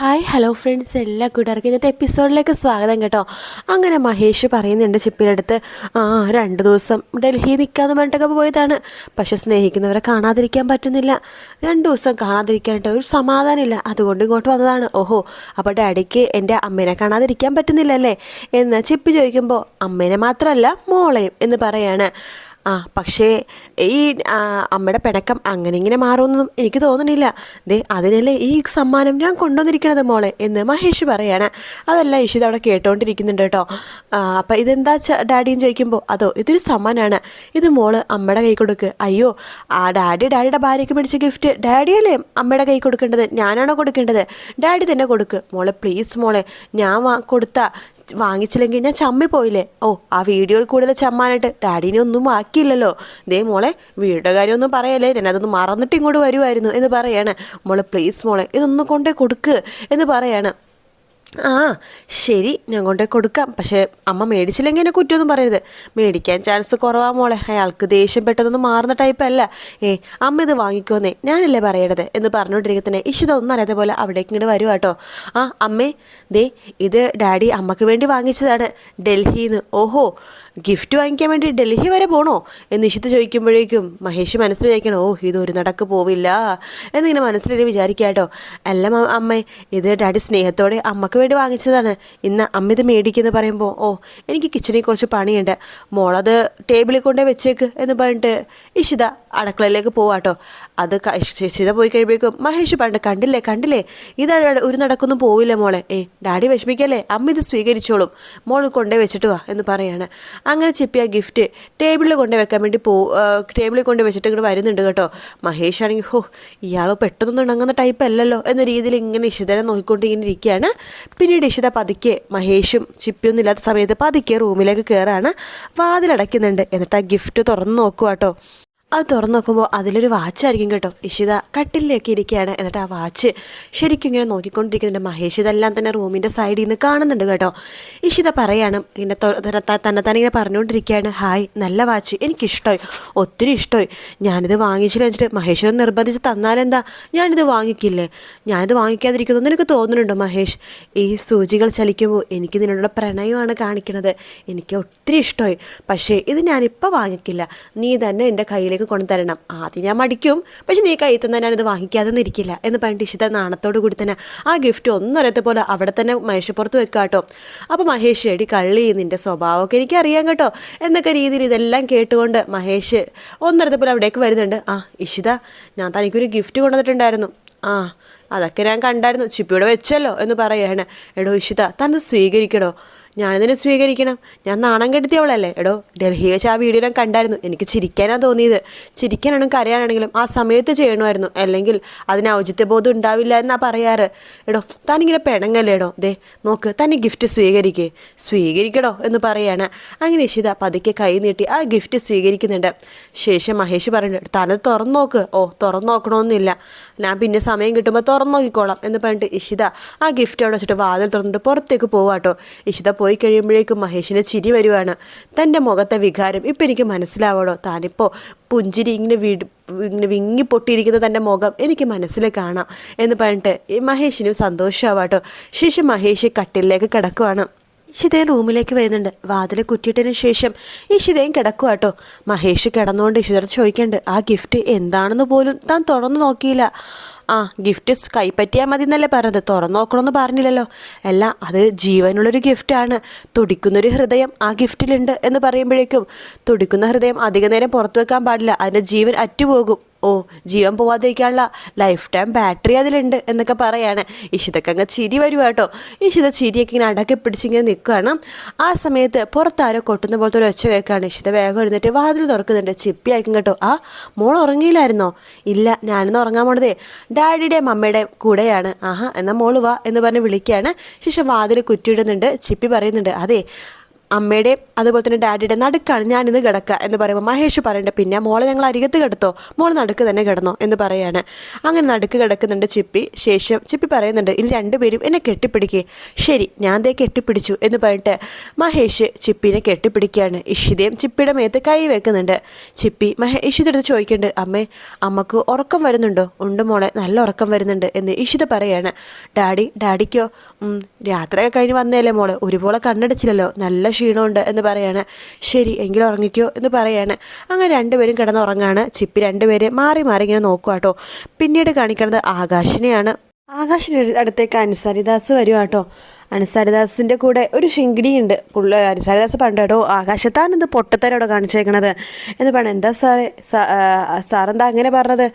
Hi hello friends എല്ലാ കൂട്ടുകാർക്കും ഇന്നത്തെ എപ്പിസോഡിലേക്ക് സ്വാഗതം കേട്ടോ. അങ്ങനെ മഹേഷ് പറയുന്നുണ്ട് അടുത്ത് ആ രണ്ട് ദിവസം ഡൽഹി നിൽക്കാന്ന് പറഞ്ഞിട്ടൊക്കെ പോയതാണ്. പക്ഷെ സ്നേഹിക്കുന്നവരെ കാണാതിരിക്കാൻ പറ്റുന്നില്ല. രണ്ട് ദിവസം കാണാതിരിക്കാനായിട്ട് ഒരു സമാധാനമില്ല. അതുകൊണ്ട് ഇങ്ങോട്ട് വന്നതാണ്. ഓഹോ അപ്പോൾ ഡാഡിക്ക് എന്റെ അമ്മേനെ കാണാതിരിക്കാൻ പറ്റുന്നില്ലല്ലേ? എന്ന് ചിപ്പി ചോദിക്കുമ്പോൾ അമ്മേനെ മാത്രമല്ല മോളെയും എന്ന് പറയാണ്. ആ പക്ഷേ ഈ അമ്മയുടെ പിണക്കം അങ്ങനെ ഇങ്ങനെ മാറുമെന്നൊന്നും എനിക്ക് തോന്നുന്നില്ല. ദേ അതിനല്ലേ ഈ സമ്മാനം ഞാൻ കൊണ്ടുവന്നിരിക്കണത് മോളെ എന്ന് മഹേഷ് പറയാണ്. അതല്ല ഇഷിത അവിടെ കേട്ടോണ്ടിരിക്കുന്നുണ്ട് കേട്ടോ. അപ്പം ഇതെന്താ ഡാഡിയും ചോദിക്കുമ്പോൾ അതോ ഇതൊരു സമ്മാനമാണ് ഇത് മോൾ അമ്മയുടെ കൈ കൊടുക്ക്. അയ്യോ ആ ഡാഡി ഡാഡിയുടെ ഭാര്യയ്ക്ക് പിടിച്ച ഗിഫ്റ്റ് ഡാഡിയല്ലേ അമ്മയുടെ കൈ കൊടുക്കേണ്ടത്? ഞാനാണോ കൊടുക്കേണ്ടത്? ഡാഡി തന്നെ കൊടുക്ക്. മോളെ പ്ലീസ് മോളെ ഞാൻ കൊടുത്ത വാങ്ങിച്ചില്ലെങ്കിൽ ഞാൻ ചമ്മി പോയില്ലേ ഓ ആ വീഡിയോയിൽ കൂടുതൽ ചമ്മാനായിട്ട് ഡാഡീനെ ഒന്നും ആക്കിയില്ലല്ലോ ദേ മോളെ വീടിന്റെ കാര്യമൊന്നും പറയല്ലേ? ഞാൻ അതൊന്ന് മറന്നിട്ട് ഇങ്ങോട്ട് വരുമായിരുന്നു എന്ന് പറയാണ്. മോളെ പ്ലീസ് മോളെ ഇതൊന്നും കൊണ്ടേ കൊടുക്ക് എന്ന് പറയാണ്. ആ ശരി ഞാൻ കൊണ്ടേ കൊടുക്കാം. പക്ഷേ അമ്മ മേടിച്ചില്ലെങ്കിൽ എന്നെ കുറ്റമൊന്നും പറയരുത്. മേടിക്കാൻ ചാൻസ് കുറവാ മോളെ. അയാൾക്ക് ദേഷ്യം പെട്ടെന്നൊന്നും മാറുന്ന ടൈപ്പ് അല്ല. ഏ അമ്മ ഇത് വാങ്ങിക്കോന്നേ. ഞാനല്ലേ പറയണത്? എന്ന് പറഞ്ഞുകൊണ്ടിരിക്കത്തന്നെ ഇഷിത ഒന്നും അറിയാതെ പോലെ അവിടേക്ക് ഇങ്ങോട്ട് വരുവാ കേട്ടോ ആ അമ്മേ ദേ ഇത് ഡാഡി അമ്മയ്ക്ക് വേണ്ടി വാങ്ങിച്ചതാണ്. ഡൽഹിന്ന്. ഓഹോ ഗിഫ്റ്റ് വാങ്ങിക്കാൻ വേണ്ടി ഡൽഹി വരെ പോണോ? എന്ന് ഇഷിത്ത് ചോദിക്കുമ്പോഴേക്കും മഹേഷ് മനസ്സിൽ വിചാരിക്കണം ഓ ഇത് ഒരു നടക്ക് പോവില്ല. എന്നിങ്ങനെ മനസ്സിൽ വിചാരിക്കുക കേട്ടോ. അല്ല അമ്മേ ഇത് ഡാഡി സ്നേഹത്തോടെ അമ്മയ്ക്ക് വേണ്ടി വാങ്ങിച്ചതാണ്. ഇന്ന് അമ്മ ഇത് മേടിക്കുന്നത് പറയുമ്പോൾ ഓ എനിക്ക് കിച്ചണിൽ കുറച്ച് പണിയുണ്ട്. മോളത് ടേബിളിൽ കൊണ്ടേ വെച്ചേക്ക് എന്ന് പറഞ്ഞിട്ട് ഇഷിത അടുക്കളയിലേക്ക് പോവാട്ടോ അത് ഇഷിത പോയി കഴിയുമ്പോഴേക്കും മഹേഷ് പറഞ്ഞിട്ട് കണ്ടില്ലേ കണ്ടില്ലേ? ഇത് ഒരു നടക്കൊന്നും പോവില്ല മോളെ. ഏ ഡാഡി വിഷമിക്കല്ലേ? അമ്മ ഇത് സ്വീകരിച്ചോളും. മോൾ കൊണ്ടേ വെച്ചിട്ട് വാ എന്ന് പറയാണ്. അങ്ങനെ ചിപ്പി ആ ഗിഫ്റ്റ് ടേബിളിൽ കൊണ്ട് വെക്കാൻ വേണ്ടി പോ ടേബിളിൽ കൊണ്ട് വെച്ചിട്ട് ഇങ്ങോട്ട് വരുന്നുണ്ട് കേട്ടോ. മഹേഷ് ആണെങ്കിൽ ഹോ ഇയാൾ പെട്ടെന്നൊന്നും ഉണങ്ങുന്ന ടൈപ്പ് അല്ലല്ലോ എന്ന രീതിയിൽ ഇങ്ങനെ ഇഷിതനെ നോക്കിക്കൊണ്ട് ഇങ്ങനെ ഇരിക്കുകയാണ്. പിന്നീട് ഇഷിത പതുക്കെ മഹേഷും ചിപ്പിയൊന്നും ഇല്ലാത്ത സമയത്ത് പതുക്കെ റൂമിലേക്ക് കയറാണ് വാതിലടയ്ക്കുന്നുണ്ട്. എന്നിട്ട് ആ ഗിഫ്റ്റ് തുറന്ന് നോക്കുക കേട്ടോ. അത് തുറന്നു നോക്കുമ്പോൾ അതിലൊരു വാച്ചായിരിക്കും കേട്ടോ. ഇഷിത കട്ടിലേക്ക് ഇരിക്കുകയാണ്. എന്നിട്ട് ആ വാച്ച് ശരിക്കും ഇങ്ങനെ നോക്കിക്കൊണ്ടിരിക്കുന്നുണ്ട്. മഹേഷ് ഇതെല്ലാം തന്നെ റൂമിന്റെ സൈഡിൽ നിന്ന് കാണുന്നുണ്ട് കേട്ടോ. ഇഷിത പറയാണ് ഇങ്ങനെ തന്നെ തന്നെ ഇങ്ങനെ പറഞ്ഞുകൊണ്ടിരിക്കുകയാണ്. ഹായ് നല്ല വാച്ച്. എനിക്കിഷ്ടമായി ഒത്തിരി ഇഷ്ടമായി ഞാനിത് വാങ്ങിച്ചില്ല വെച്ചിട്ട് മഹേഷിനെ നിർബന്ധിച്ച് തന്നാലെന്താ? ഞാനിത് വാങ്ങിക്കില്ലേ? ഞാനിത് വാങ്ങിക്കാതിരിക്കുന്നു നിനക്ക് തോന്നുന്നുണ്ടോ മഹേഷ്? ഈ സൂചികൾ ചലിക്കുമ്പോൾ എനിക്ക് നിന്നോടുള്ള പ്രണയമാണ് കാണിക്കുന്നത് എനിക്ക് ഒത്തിരി ഇഷ്ടമായി പക്ഷേ ഇത് ഞാനിപ്പോൾ വാങ്ങിക്കില്ല. നീ തന്നെ എന്റെ കയ്യിലേക്ക് കൊണ്ടുതരണം. ആദ്യം ഞാൻ മടിക്കും. പക്ഷെ നീ കയ്യിൽ തന്നെ ഞാനിത് വാങ്ങിക്കാതെ ഇരിക്കില്ല എന്ന് പറഞ്ഞിട്ട് ഇഷിത നാണത്തോട് കൂടി തന്നെ ആ ഗിഫ്റ്റ് ഒന്നറിയത്തെ പോലെ അവിടെ തന്നെ മേശപ്പുറത്ത് വെക്കുക കേട്ടോ. അപ്പോൾ മഹേഷ് എടി കള്ളി നിന്റെ സ്വഭാവമൊക്കെ എനിക്കറിയാം കേട്ടോ. എന്നൊക്കെ രീതിയിൽ ഇതെല്ലാം കേട്ടുകൊണ്ട് മഹേഷ് ഒന്നരത്തെ പോലെ അവിടേക്ക് വരുന്നുണ്ട്. ആ ഇഷിത ഞാൻ തനിക്കൊരു ഗിഫ്റ്റ് കൊണ്ടുവന്നിട്ടുണ്ടായിരുന്നു. ആ അതൊക്കെ ഞാൻ കണ്ടായിരുന്നു. ചിപ്പിയുടെ വെച്ചല്ലോ എന്ന് പറയുകയാണ് എടോ ഇഷിത തന്നെ സ്വീകരിക്കടോ. ഞാനിതിനെ സ്വീകരിക്കണം. ഞാൻ നാണം കെടുത്തിയവളല്ലേ? എടോ ഡൽഹി വെച്ച് ആ വീഡിയോ ഞാൻ കണ്ടായിരുന്നു. എനിക്ക് ചിരിക്കാനാണ് തോന്നിയത്. ചിരിക്കാനാണെങ്കിലും കരയാനാണെങ്കിലും ആ സമയത്ത് ചെയ്യണമായിരുന്നു. അല്ലെങ്കിൽ അതിന് ഔചിത്യബോധം ഉണ്ടാവില്ല എന്നാ പറയാറ്. എടോ താനിങ്ങനെ പെണങ്ങല്ലേ എടോ? ദേ നോക്ക് തന്നെ ഗിഫ്റ്റ് സ്വീകരിക്കേ. സ്വീകരിക്കടോ എന്ന് പറയാണ്. അങ്ങനെ ഇഷിത പതുക്കെ കൈ നീട്ടി ആ ഗിഫ്റ്റ് സ്വീകരിക്കുന്നുണ്ട്. ശേഷം മഹേഷ് പറയുന്നുണ്ട് തനത് തുറന്നു നോക്ക്. ഓ തുറന്നു നോക്കണമെന്നില്ല ഞാൻ പിന്നെ സമയം കിട്ടുമ്പോൾ തുറന്നു നോക്കിക്കോളാം എന്ന് പറഞ്ഞിട്ട് ഇഷിത ആ ഗിഫ്റ്റ് അവിടെ വെച്ചിട്ട് വാതിൽ തുറന്നിട്ട് പുറത്തേക്ക് പോവാട്ടോ. ഇഷിത കഴിയുമ്പോഴേക്കും മഹേഷിന് ചിരി വരുവാണ്. തന്റെ മുഖത്തെ വികാരം ഇപ്പം എനിക്ക് മനസ്സിലാവണോ? താനിപ്പോൾ പുഞ്ചിരി ഇങ്ങനെ വീട് ഇങ്ങനെ വിങ്ങി പൊട്ടിയിരിക്കുന്ന തന്റെ മുഖം എനിക്ക് മനസ്സിൽ കാണാം എന്ന് പറഞ്ഞിട്ട് മഹേഷിനും സന്തോഷമാവാട്ടോ. ശേഷം മഹേഷ് കട്ടിലേക്ക് കിടക്കുവാണ്. ഇഷിതയും റൂമിലേക്ക് വരുന്നുണ്ട്. വാതിൽ കുറ്റിയിട്ടതിന് ശേഷം ഇഷിതയും കിടക്കുക കേട്ടോ മഹേഷ് കിടന്നുകൊണ്ട് ഇഷിതയോട് ചോദിക്കേണ്ട ആ ഗിഫ്റ്റ് എന്താണെന്ന് പോലും താൻ തുറന്നു നോക്കിയില്ല. ആ ഗിഫ്റ്റ് കൈപ്പറ്റിയാൽ മതി എന്നല്ലേ പറഞ്ഞത്. തുറന്നു നോക്കണമെന്ന് പറഞ്ഞില്ലല്ലോ. അല്ല അത് ജീവനുള്ളൊരു ഗിഫ്റ്റാണ് തുടിക്കുന്നൊരു ഹൃദയം ആ ഗിഫ്റ്റിലുണ്ട് എന്ന് പറയുമ്പോഴേക്കും തുടിക്കുന്ന ഹൃദയം അധിക നേരം പുറത്തു വെക്കാൻ പാടില്ല. അതിന്റെ ജീവൻ അറ്റുപോകും. ഓ ജീവൻ പോവാതിരിക്കാനുള്ള ലൈഫ് ടൈം ബാറ്ററി അതിലുണ്ട് എന്നൊക്കെ പറയാണ്. ഇഷിതക്ക് അങ്ങ് ചിരി വരുക കേട്ടോ. ഇഷിത ചിരിയൊക്കെ ഇങ്ങനെ അടക്കി പിടിച്ചിങ്ങനെ നിൽക്കുകയാണ്. ആ സമയത്ത് പുറത്താരോ കൊട്ടുന്ന പോലത്തെ ഒരു ഒച്ച കേൾക്കുകയാണ്. ഇഷിത വേഗം എഴുന്നേറ്റ് വാതിൽ തുറക്കുന്നുണ്ട്. ചിപ്പി അയക്കും കേട്ടോ. ആ മോൾ ഉറങ്ങിയില്ലായിരുന്നോ? ഇല്ല ഞാനിന്ന് ഉറങ്ങാൻ പോണതേ. ഡാഡിയുടെയും മമ്മയുടെയും കൂടെയാണ്. ആഹാ എന്നാൽ മോൾ വാ എന്ന് പറഞ്ഞ് വിളിക്കുകയാണ്. ശേഷം വാതിൽ കുറ്റിയിടുന്നുണ്ട്. ചിപ്പി പറയുന്നുണ്ട് അതെ അമ്മയുടെയും അതുപോലെ തന്നെ ഡാഡിയുടെ നടുക്കാണ് ഞാനിന്ന് കിടക്കുക എന്ന് പറയുമ്പോൾ മഹേഷ് പറയേണ്ട പിന്നെ മോളെ ഞങ്ങൾ അരികത്ത് കിടത്തോ? മോൾ നടുക്ക് തന്നെ കിടന്നോ? എന്ന് പറയാണ്. അങ്ങനെ നടുക്ക് കിടക്കുന്നുണ്ട് ചിപ്പി. ശേഷം ചിപ്പി പറയുന്നുണ്ട് ഇനി രണ്ടുപേരും എന്നെ കെട്ടിപ്പിടിക്കേ. ശരി ഞാൻ ദേ കെട്ടിപ്പിടിച്ചു എന്ന് പറഞ്ഞിട്ട് മഹേഷ് ചിപ്പിനെ കെട്ടിപ്പിടിക്കുകയാണ്. ഇഷിതയും ചിപ്പിയുടെ മേത്ത് കൈ വെക്കുന്നുണ്ട്. ചിപ്പി മഹേ ഇഷിത അടുത്ത് ചോദിക്കുന്നുണ്ട് അമ്മേ അമ്മയ്ക്ക് ഉറക്കം വരുന്നുണ്ടോ? ഉണ്ട് മോളെ നല്ല ഉറക്കം വരുന്നുണ്ട് എന്ന് ഇഷിത പറയാണ്. ഡാഡി ഡാഡിക്കോ? യാത്രയൊക്കെ കഴിഞ്ഞ് വന്നേലേ മോളെ ഒരുപോലെ കണ്ണടച്ചില്ലല്ലോ നല്ല ക്ഷീണമുണ്ട് എന്ന് പറയാണ്. ശരി എങ്കിലും ഉറങ്ങിക്കോ എന്ന് പറയാണ്. അങ്ങനെ രണ്ടുപേരും കിടന്നുറങ്ങാണ്. ചിപ്പി രണ്ടുപേരെ മാറി മാറി ഇങ്ങനെ നോക്കുക കേട്ടോ പിന്നീട് കാണിക്കുന്നത് ആകാശിനെയാണ്. ആകാശിന്റെ അടുത്തേക്ക് അനുസരിദാസ് വരും കേട്ടോ അനുസാരിദാസിന്റെ കൂടെ ഒരു ശിങ്കിടിയുണ്ട്. പുള്ള അനുസാരിദാസ് പണ്ട് കേട്ടോ ആകാശത്താൻ എന്ത് പൊട്ടത്തരോടെ കാണിച്ചേക്കണത് എന്ന് പറഞ്ഞു എന്താ സാറേ? സാറെന്താ അങ്ങനെ പറഞ്ഞത്?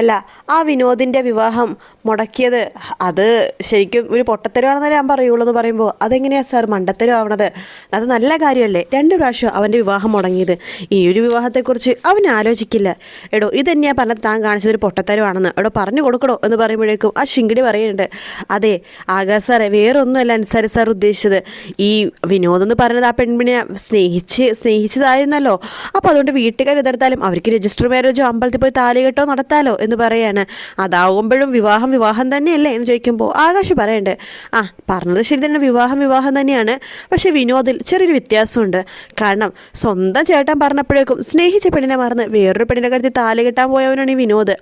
അല്ല ആ വിനോദിന്റെ വിവാഹം മുടക്കിയത്. അത് ശരിക്കും ഒരു പൊട്ടത്തരമാണെന്നല്ലേ ഞാൻ പറയുള്ളൂ എന്ന് പറയുമ്പോൾ അതെങ്ങനെയാണ് സാർ മണ്ടത്തരം ആവണത് അത് നല്ല കാര്യമല്ലേ? രണ്ട് പ്രാവശ്യം അവന്റെ വിവാഹം മുടങ്ങിയത്. ഈ ഒരു വിവാഹത്തെക്കുറിച്ച് അവൻ ആലോചിക്കില്ല. എടോ ഇതെന്നെയാ പറഞ്ഞ താൻ കാണിച്ചത് ഒരു പൊട്ടത്തരമാണെന്ന്. എടോ പറഞ്ഞു കൊടുക്കണോ എന്ന് പറയുമ്പോഴേക്കും ആ ശിങ്കിടി പറയുന്നുണ്ട്. അതെ ആകാശ് സാറേ വേറൊന്നുമല്ല അൻസാരി സാർ ഉദ്ദേശിച്ചത്. ഈ വിനോദം എന്ന് പറയുന്നത് ആ പെൺപിനെ സ്നേഹിച്ച് സ്നേഹിച്ചതായിരുന്നല്ലോ. അപ്പോൾ അതുകൊണ്ട് വീട്ടുകാർ എതിർത്താലും അവർക്ക് രജിസ്റ്റർ മാരേജോ അമ്പലത്തിൽ പോയി താലികെട്ടോ നടത്താലോ എന്ന് പറയാണ്. അതാവുമ്പോഴും വിവാഹം വിവാഹം വിവാഹം തന്നെയല്ലേ എന്ന് ചോദിക്കുമ്പോൾ ആകാശ് പറയണ്ടേ. ആ പറഞ്ഞത് ശരി തന്നെ വിവാഹം വിവാഹം തന്നെയാണ്. പക്ഷേ വിനോദിൽ ചെറിയൊരു വ്യത്യാസമുണ്ട്. കാരണം സ്വന്തം ചേട്ടൻ പറഞ്ഞപ്പോഴേക്കും സ്നേഹിച്ച പെണ്ണിനെ മറന്ന് വേറൊരു പെണ്ണിനെ കരുതി താലി കെട്ടാൻ പോയവനാണ് ഈ വിനോദ്.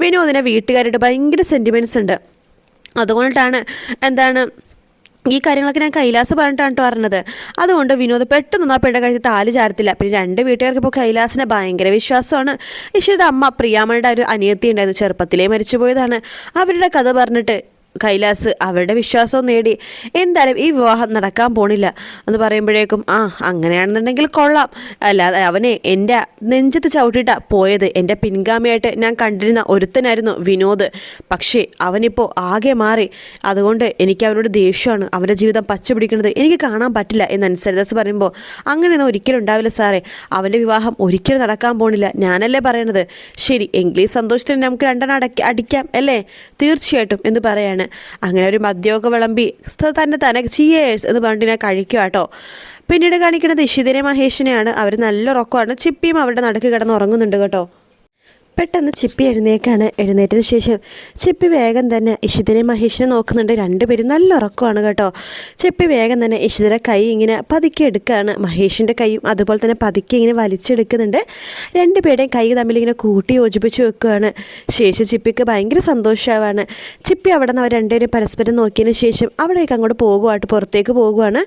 വിനോദിനെ വീട്ടുകാരുടെ ഭയങ്കര സെന്റിമെന്റ്സ് ഉണ്ട്. അതുകൊണ്ടാണ് എന്താണ് ഈ കാര്യങ്ങളൊക്കെ ഞാൻ കൈലാസ് പറഞ്ഞിട്ടാണ് കേട്ടോ പറഞ്ഞത്. അതുകൊണ്ട് വിനോദ് പെട്ടെന്ന് ആ പെണ്ണ കഴിച്ച് താൽ ചാരത്തില്ല പിന്നെ രണ്ട് വീട്ടുകാർക്ക് ഇപ്പോൾ കൈലാസിനെ ഭയങ്കര വിശ്വാസമാണ്. ഇഷിയുടെ അമ്മ പ്രിയാമ്മയുടെ ഒരു അനിയത്തി ഉണ്ടായിരുന്നു ചെറുപ്പത്തിലേ മരിച്ചുപോയതാണ്. അവരുടെ കഥ പറഞ്ഞിട്ട് കൈലാസ് അവരുടെ വിശ്വാസവും നേടി. എന്തായാലും ഈ വിവാഹം നടക്കാൻ പോണില്ല. എന്ന് പറയുമ്പോഴേക്കും ആ അങ്ങനെയാണെന്നുണ്ടെങ്കിൽ കൊള്ളാം. അല്ലാതെ അവനെ എന്റെ നെഞ്ചത്ത് ചവിട്ടിട്ടാ പോയത്. എന്റെ പിൻഗാമിയായിട്ട് ഞാൻ കണ്ടിരുന്ന ഒരുത്തനായിരുന്നു വിനോദ്. പക്ഷേ അവനിപ്പോൾ ആകെ മാറി. അതുകൊണ്ട് എനിക്ക് അവനോട് ദേഷ്യമാണ്. അവന്റെ ജീവിതം പച്ച പിടിക്കുന്നത് എനിക്ക് കാണാൻ പറ്റില്ല എന്ന് അനുസരിതാസ് പറയുമ്പോൾ അങ്ങനെയൊന്നും ഒരിക്കലും ഉണ്ടാവില്ല സാറേ. അവന്റെ വിവാഹം ഒരിക്കലും നടക്കാൻ പോണില്ല. ഞാനല്ലേ പറയണത്? ശരി എങ്കിൽ സന്തോഷത്തിന് നമുക്ക് രണ്ടെണ്ണം അടക്കി അടിക്കാം അല്ലേ? തീർച്ചയായിട്ടും എന്ന് പറയാണ്. അങ്ങനെ ഒരു മദ്യമൊക്കെ വിളമ്പി തന്നെ തന്നെ ചിയേഴ്സ് എന്ന് പറഞ്ഞിട്ട് ഞാൻ കഴിക്കുക കേട്ടോ പിന്നീട് കാണിക്കുന്നത് ഇഷിതിനെ മഹേഷിനെയാണ്. അവർ നല്ല ഉറക്കമാണ്. ചിപ്പിയും അവരുടെ നടക്ക് കിടന്ന് ഉറങ്ങുന്നുണ്ട് കേട്ടോ. പെട്ടെന്ന് ചിപ്പി എഴുന്നേക്കാണ്. എഴുന്നേറ്റതിന് ശേഷം ചിപ്പി വേഗം തന്നെ ഇഷിതിനെ മഹേഷിനെ നോക്കുന്നുണ്ട്. രണ്ടുപേരും നല്ല ഉറക്കമാണ് കേട്ടോ. ചിപ്പി വേഗം തന്നെ ഇഷിതരെ കൈ ഇങ്ങനെ പതുക്കെ എടുക്കുകയാണ് മഹേഷിന്റെ കൈയും അതുപോലെ തന്നെ പതുക്കെ ഇങ്ങനെ വലിച്ചെടുക്കുന്നുണ്ട്. രണ്ടുപേരുടെയും കൈ തമ്മിൽ ഇങ്ങനെ കൂട്ടി യോജിപ്പിച്ച് വെക്കുകയാണ് ശേഷം ചിപ്പിക്ക് ഭയങ്കര സന്തോഷമാവാണ് ചിപ്പി അവിടെ നിന്ന് അവർ രണ്ടുപേരും പരസ്പരം നോക്കിയതിന് ശേഷം അവിടേക്ക് അങ്ങോട്ട് പോകുവായിട്ട് പുറത്തേക്ക് പോകുവാണ്.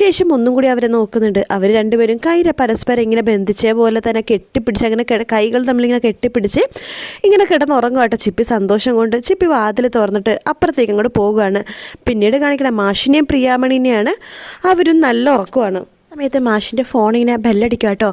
ശേഷം ഒന്നും കൂടി അവരെ നോക്കുന്നുണ്ട്. അവർ രണ്ടുപേരും കൈ പരസ്പരം ഇങ്ങനെ ബന്ധിച്ചേ പോലെ തന്നെ കെട്ടിപ്പിടിച്ച് അങ്ങനെ കൈകൾ തമ്മിൽ ഇങ്ങനെ കെട്ടിപ്പിടിച്ച് ഇങ്ങനെ കിടന്നുറങ്ങുമായിട്ട് ചിപ്പി സന്തോഷം കൊണ്ട് ചിപ്പി വാതിൽ തുറന്നിട്ട് അപ്പുറത്തേക്ക് അങ്ങോട്ട് പോവുകയാണ് പിന്നീട് കാണിക്കണ മാഷിനെയും പ്രിയാമണിനെയാണ് അവരും നല്ല ഉറക്കമാണ്. സമയത്ത് മാഷിന്റെ ഫോൺ ഇങ്ങനെ ബെല്ലടിക്കുക കേട്ടോ.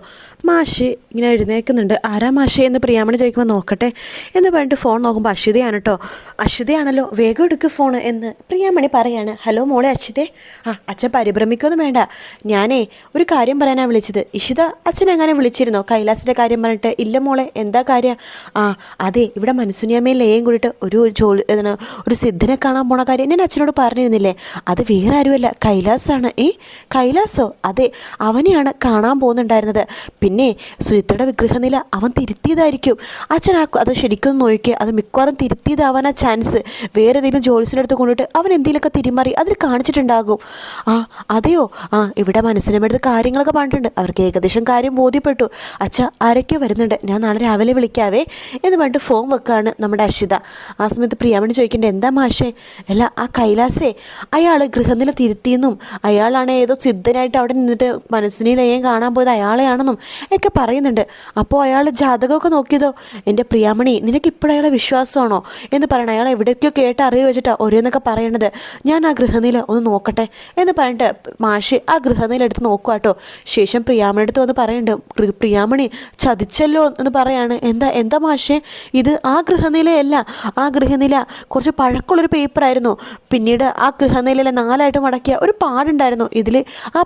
മാഷ് ഇങ്ങനെ എഴുന്നേൽക്കുന്നുണ്ട്. ആരാ മാഷേ? എന്ന് പ്രിയാമണി ചോദിക്കുമ്പോൾ നോക്കട്ടെ. എന്ന് പറഞ്ഞിട്ട് ഫോൺ നോക്കുമ്പോൾ അശ്വതയാണ് കേട്ടോ അശ്വതയാണല്ലോ വേഗം എടുക്ക് ഫോൺ എന്ന് പ്രിയാമണി പറയാണ്. ഹലോ മോളെ അശ്വതേ. ആ അച്ഛൻ പരിഭ്രമിക്കൊന്നും വേണ്ട. ഞാനേ ഒരു കാര്യം പറയാനാണ് വിളിച്ചത്. ഇഷിത അച്ഛൻ എങ്ങനെ വിളിച്ചിരുന്നോ? കൈലാസിന്റെ കാര്യം പറഞ്ഞിട്ട് ഇല്ല മോളെ എന്താ കാര്യം? ആ അതെ ഇവിടെ മനസ്സുനിയമ്മയിൽ ലേയും കൂടിയിട്ട് ഒരു ജോലി എന്താണ് ഒരു സിദ്ധനെ കാണാൻ പോണ കാര്യം ഞാൻ അച്ഛനോട് പറഞ്ഞിരുന്നില്ലേ? അത് വേറെ ആരുമല്ല. കൈലാസാണ്. ഏ കൈലാസോ? അതെ അവനെയാണ് കാണാൻ പോകുന്നുണ്ടായിരുന്നത്. പിന്നെ സുചിത്രയുടെ വിഗ്രഹനില അവൻ തിരുത്തിയതായിരിക്കും. അച്ഛൻ അത് ശരിക്കും നോക്കി അത് മിക്കവാറും തിരുത്തിയതാവാനാ ചാൻസ്. വേറെ ഏതെങ്കിലും ജോലിസിന്റെ അടുത്ത് കൊണ്ടിട്ട് അവൻ എന്തെങ്കിലുമൊക്കെ തിരിമാറി അതിൽ കാണിച്ചിട്ടുണ്ടാകും. ആ അതെയോ? ആ ഇവിടെ മനസ്സിനെടുത്ത് കാര്യങ്ങളൊക്കെ പറഞ്ഞിട്ടുണ്ട്. അവർക്ക് ഏകദേശം കാര്യം ബോധ്യപ്പെട്ടു. അച്ഛ ആരൊക്കെയോ വരുന്നുണ്ട്. ഞാൻ നാളെ രാവിലെ വിളിക്കാവേ എന്ന് പറഞ്ഞിട്ട് ഫോൺ വെക്കാണ് നമ്മുടെ അർഷിത ആ സമയത്ത് പ്രിയാമണി ചോദിക്കേണ്ടത് എന്താ മാഷേ? അല്ല ആ കൈലാസേ അയാൾ ഗൃഹനില തിരുത്തിയെന്നും അയാളാണ് ഏതോ സിദ്ധനായിട്ട് അവിടെ നിന്നിട്ട് മനസ്സിനെ ലയം കാണാൻ പോയത് അയാളെയാണെന്നും ഒക്കെ പറയുന്നുണ്ട്. അപ്പോൾ അയാൾ ജാതകമൊക്കെ നോക്കിയതോ? എന്റെ പ്രിയാമണി നിനക്ക് ഇപ്പോഴയാളെ വിശ്വാസമാണോ? എന്ന് പറയണം അയാൾ എവിടേക്കോ കേട്ട് അറിവ് വെച്ചിട്ടാ ഓരോന്നൊക്കെ പറയണത്. ഞാൻ ആ ഗൃഹനില ഒന്ന് നോക്കട്ടെ എന്ന് പറഞ്ഞിട്ട് മാഷി ആ ഗൃഹനില എടുത്ത് നോക്കുക കേട്ടോ ശേഷം പ്രിയാമണി അടുത്ത് വന്ന് പറയുന്നുണ്ട്. പ്രിയാമണി ചതിച്ചല്ലോ എന്ന് പറയാണ്. എന്താ എന്താ മാഷേ? ഇത് ആ ഗൃഹനിലയല്ല. ആ ഗൃഹനില കുറച്ച് പഴക്കമുള്ളൊരു പേപ്പറായിരുന്നു പിന്നീട് ആ ഗൃഹനിലയിലെ നാലായിട്ട് മടക്കിയ ഒരു പാടുണ്ടായിരുന്നു. ഇതിൽ ആ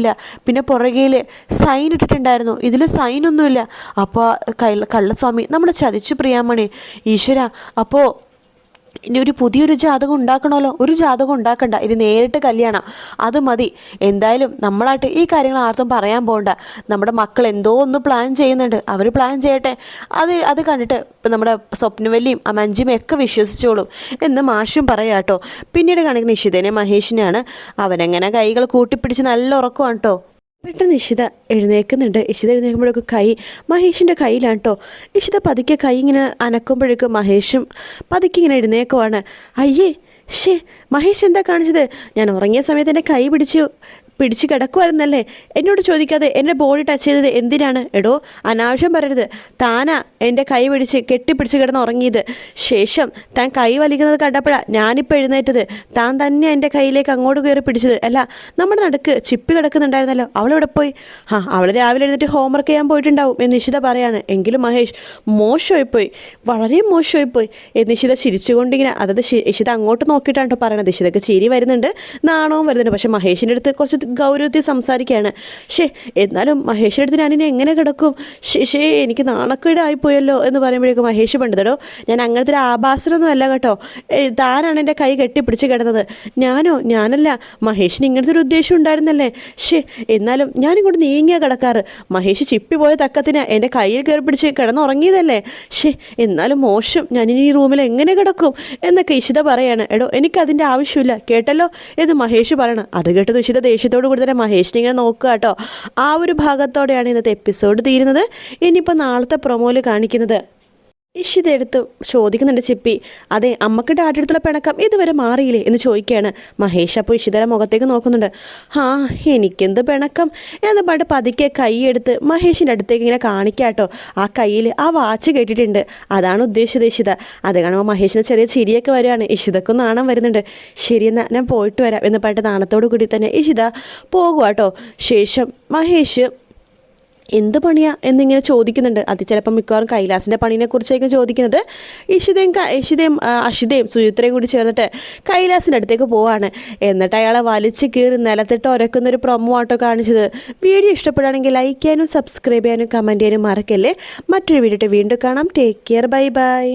പാടൊന്നുമില്ല പിന്നെ പുറകിൽ സൈൻ ഇട്ടിട്ടുണ്ടായിരുന്നു. ഇതിൽ സൈനൊന്നുമില്ല അപ്പോൾ കൈ കള്ളസ്വാമി നമ്മൾ ചതിച്ചു പ്രിയാമണി. ഈശ്വര അപ്പോൾ ഇനി ഒരു പുതിയൊരു ജാതകം ഉണ്ടാക്കണമല്ലോ? ഒരു ജാതകം ഉണ്ടാക്കണ്ട. ഇനി നേരിട്ട് കല്യാണം. അത് മതി. എന്തായാലും നമ്മളായിട്ട് ഈ കാര്യങ്ങൾ ആർക്കും പറയാൻ പോകണ്ട നമ്മുടെ മക്കൾ എന്തോ ഒന്ന് പ്ലാൻ ചെയ്യുന്നുണ്ട്. അവർ പ്ലാൻ ചെയ്യട്ടെ. അത് അത് കണ്ടിട്ട് നമ്മുടെ സ്വപ്നവല്ലിയും ആ മഞ്ജിമയും ഒക്കെ വിശ്വസിച്ചോളും എന്ന് മാഷും പറയാട്ടോ പിന്നീട് കാണിക്കുന്ന നിഷിതനെ മഹേഷിനെയാണ് അവനെങ്ങനെ കൈകൾ കൂട്ടിപ്പിടിച്ച് നല്ല ഉറക്കമാണ് കേട്ടോ പെട്ടെന്ന് ഇഷിത എഴുന്നേൽക്കുന്നുണ്ട് ഇഷിത എഴുന്നേൽക്കുമ്പോഴൊക്കെ കൈ മഹേഷിന്റെ കയ്യിലാണ് കേട്ടോ ഇഷിത പതുക്കെ കൈ ഇങ്ങനെ അനക്കുമ്പോഴേക്കും മഹേഷും പതുക്കെ ഇങ്ങനെ എഴുന്നേക്കുവാണ്. അയ്യേ ഷേ മഹേഷ് എന്താ കാണിച്ചത്? ഞാൻ ഉറങ്ങിയ സമയത്ത് എന്റെ കൈ പിടിച്ചു. പിടിച്ച് കിടക്കുമായിരുന്നല്ലേ എന്നോട് ചോദിക്കാതെ എന്റെ ബോഡി ടച്ച് ചെയ്തത് എന്തിനാണ്? എടോ അനാവശ്യം പറയരുത്. താനാ എന്റെ കൈ പിടിച്ച് കെട്ടിപ്പിടിച്ച് കിടന്ന് ഉറങ്ങിയത്. ശേഷം താൻ കൈ വലിക്കുന്നത് കണ്ടപ്പോഴാണ് ഞാനിപ്പോൾ എഴുന്നേറ്റത്. താൻ തന്നെ എന്റെ കയ്യിലേക്ക് അങ്ങോട്ട് കയറി പിടിച്ചത്. അല്ല നമ്മുടെ നടുക്ക് ചിപ്പി കിടക്കുന്നുണ്ടായിരുന്നല്ലോ. അവളെവിടെ പോയി? ആ അവൾ രാവിലെ എഴുന്നേറ്റ് ഹോംവർക്ക് ചെയ്യാൻ പോയിട്ടുണ്ടാവും എന്ന് നിഷിത പറയാണ്. എങ്കിലും മഹേഷ് മോശമായിപ്പോയി വളരെ മോശമായിപ്പോയി എന്ന് നിഷിത ചിരിച്ചുകൊണ്ടിങ്ങനെ അതായത് ഇഷിത അങ്ങോട്ട് നോക്കിയിട്ടാണ് കേട്ടോ പറയണത്. ഇഷിതക്ക് ചിരി വരുന്നുണ്ട് നാണവും വരുന്നുണ്ട്. പക്ഷേ മഹേഷിന്റെ അടുത്ത് കുറച്ച് ഗൗരവത്തിൽ സംസാരിക്കുകയാണ്. ഷേ എന്നാലും മഹേഷിന്റെ അടുത്ത് ഞാനിനി എങ്ങനെ കിടക്കും? ഷേ ഷേ എനിക്ക് നാണക്കേട് ആയിപ്പോയല്ലോ എന്ന് പറയുമ്പോഴേക്കും മഹേഷ് പണ്ടിതടോ ഞാൻ അങ്ങനത്തെ ഒരു ആഭാസനൊന്നും അല്ല കേട്ടോ. താനാണ് എന്റെ കൈ കെട്ടിപ്പിടിച്ച് കിടന്നത്. ഞാനോ ഞാനല്ല. മഹേഷിന് ഇങ്ങനത്തെ ഒരു ഉദ്ദേശം ഉണ്ടായിരുന്നല്ലേ? ഷേ എന്നാലും ഞാനിങ്ങോട്ട് നീങ്ങിയ കിടക്കാറ്. മഹേഷ് ചിപ്പി പോയ തക്കത്തിന് എന്റെ കയ്യിൽ കയറി പിടിച്ച് കിടന്നുറങ്ങിയതല്ലേ? ഷേ എന്നാലും മോശം. ഞാനിനി ഈ റൂമിൽ എങ്ങനെ കിടക്കും? എന്നൊക്കെ ഇഷിത പറയാണ്. എടോ എനിക്കതിന്റെ ആവശ്യമില്ല. കേട്ടല്ലോ? എന്ന് മഹേഷ് പറയണം. അത് കേട്ടത് ഇഷിത ദേഷ്യത്തോടു കൂടി തന്നെ മഹേഷിനെ ഇങ്ങനെ നോക്കുക കേട്ടോ. ആ ഒരു ഭാഗത്തോടെയാണ് ഇന്നത്തെ എപ്പിസോഡ് തീരുന്നത്. ഇനിയിപ്പോൾ നാളത്തെ പ്രൊമോയിൽ കാണിക്കുന്നത് ഇഷിത എടുത്ത് ചോദിക്കുന്നുണ്ട് ചിപ്പി. അതെ അമ്മയ്ക്ക് ഡാഡിയെടുത്തുള്ള പിണക്കം ഇതുവരെ മാറിയില്ലേ എന്ന് ചോദിക്കുകയാണ്. മഹേഷ് അപ്പോൾ ഇഷിതയുടെ മുഖത്തേക്ക് നോക്കുന്നുണ്ട്. ആ എനിക്കെന്ത് പിണക്കം? എന്ന് പണ്ട് പതുക്കെ കൈയെടുത്ത് മഹേഷിന്റെ അടുത്തേക്ക് ഇങ്ങനെ കാണിക്കാട്ടോ ആ കയ്യിൽ ആ വാച്ച് കേട്ടിട്ടുണ്ട് അതാണ് ഉദ്ദേശിച്ചത് ഇഷിത. അത് കാണുമ്പോൾ മഹേഷിന് ചെറിയ ചിരിയൊക്കെ വരികയാണ് ഇഷിതക്കും നാണം വരുന്നുണ്ട്. ശരിയെന്നാ ഞാൻ പോയിട്ട് വരാം എന്ന് പണ്ട് നാണത്തോടു കൂടി തന്നെ ഇഷിത പോകുക കേട്ടോ ശേഷം മഹേഷ് എന്ത് പണിയാ എന്നിങ്ങനെ ചോദിക്കുന്നുണ്ട്. അത് ചിലപ്പോൾ മിക്കവാറും കൈലാസിന്റെ പണിനെ കുറിച്ചായിരിക്കും ചോദിക്കുന്നത്. ഇഷിതയും ഇഷിതയും അഷിതയും സുചിത്രയും കൂടി ചേർന്നിട്ട് കൈലാസിന്റെ അടുത്തേക്ക് പോവാണ്. എന്നിട്ട് അയാളെ വലിച്ച് കീറി നിലത്തിട്ട് ഒരക്കുന്ന ഒരു പ്രൊമോ ആട്ടോ കാണിച്ചത്. വീഡിയോ ഇഷ്ടപ്പെടുകയാണെങ്കിൽ ലൈക്ക് ചെയ്യാനും സബ്സ്ക്രൈബ് ചെയ്യാനും കമന്റ് ചെയ്യാനും മറക്കല്ലേ. മറ്റൊരു വീഡിയോ വീണ്ടും കാണാം. Take care bye bye